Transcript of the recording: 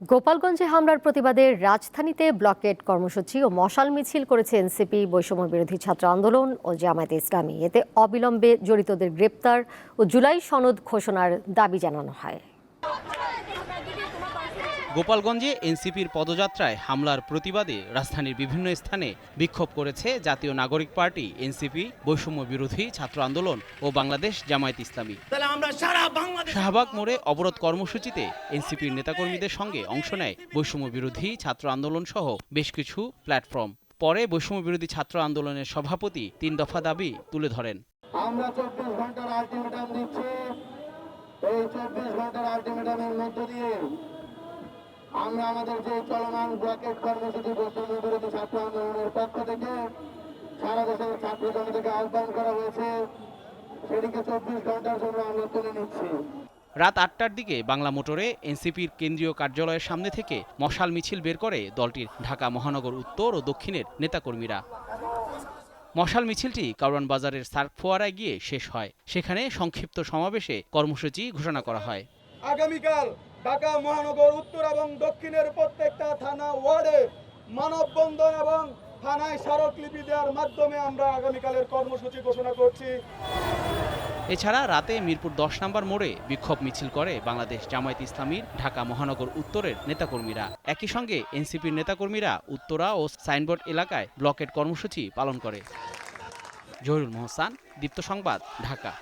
গোপালগঞ্জে হামলার প্রতিবাদে রাজধানীতে ব্লকেট কর্মসূচি ও মশাল মিছিল করেছে এনসিপি, বৈষম্য বিরোধী ছাত্র আন্দোলন ও জামায়াতে ইসলামী। এতে অবিলম্বে জড়িতদের গ্রেপ্তার ও জুলাই সনদ ঘোষণার দাবি জানানো হয়। গোপালগঞ্জে এনসিপির পদযাত্রায় হামলার প্রতিবাদে রাজধানীর বিভিন্ন স্থানে বিক্ষোভ করেছে জাতীয় নাগরিক পার্টি এনসিপি বৈষম্য বিরোধী ছাত্র আন্দোলন ও বাংলাদেশ জামায়াত ইসলামী। তাহলে আমরা সারা বাংলাদেশ শাহবাগ মোড়ে অবরোধ কর্মসূচিতে এনসিপির নেতাকর্মীদের সঙ্গে অংশ নেয় বৈষম্য বিরোধী ছাত্র আন্দোলন সহ বেশ কিছু প্ল্যাটফর্ম। পরে বৈষম্য বিরোধী ছাত্র আন্দোলনের সভাপতি তিন দফা দাবি তুলে ধরেন। আমরা চব্বিশ ঘণ্টার আলটিমেটাম দিচ্ছি। এই চব্বিশ ঘণ্টার আলটিমেটামের মধ্য দিয়ে আমরা আমাদের যে চলমান ব্লকেট কর্মসূচি বৈষম্য বিরোধী ছাত্র আন্দোলনের পক্ষ থেকে সারা দেশের ছাত্র জনতাকে আহ্বান করা হয়েছে। সেটিকে চব্বিশ ঘণ্টার জন্য আমরা তুলে নিচ্ছি। রাত আটটার দিকে বাংলা মোটরে এনসিপির কেন্দ্রীয় কার্যালয়ের সামনে থেকে মশাল মিছিল বের করে দলটির ঢাকা মহানগর উত্তর ও দক্ষিণের নেতাকর্মীরা। মশাল মিছিলটি কারওয়ান বাজারের সার্ক ফোয়ারায় গিয়ে শেষ হয়। সেখানে সংক্ষিপ্ত সমাবেশে কর্মসূচি ঘোষণা করা হয়। আগামীকাল ঢাকা মহানগর উত্তর এবং দক্ষিণের প্রত্যেকটা থানা ওয়ার্ডে মানববন্ধন এবং থানায় স্মারকলিপি দেওয়ার মাধ্যমে আমরা আগামীকালের কর্মসূচি ঘোষণা করছি। এছাড়া রাতে মিরপুর দশ নম্বর মোড়ে বিক্ষোভ মিছিল করে বাংলাদেশ জামায়াত ইসলামীর ঢাকা মহানগর উত্তরের নেতাকর্মীরা। একই সঙ্গে এনসিপির নেতাকর্মীরা উত্তরা ও সাইনবোর্ড এলাকায় ব্লকেট কর্মসূচি পালন করে। জহিরুল মোহসান, দীপ্ত সংবাদ, ঢাকা।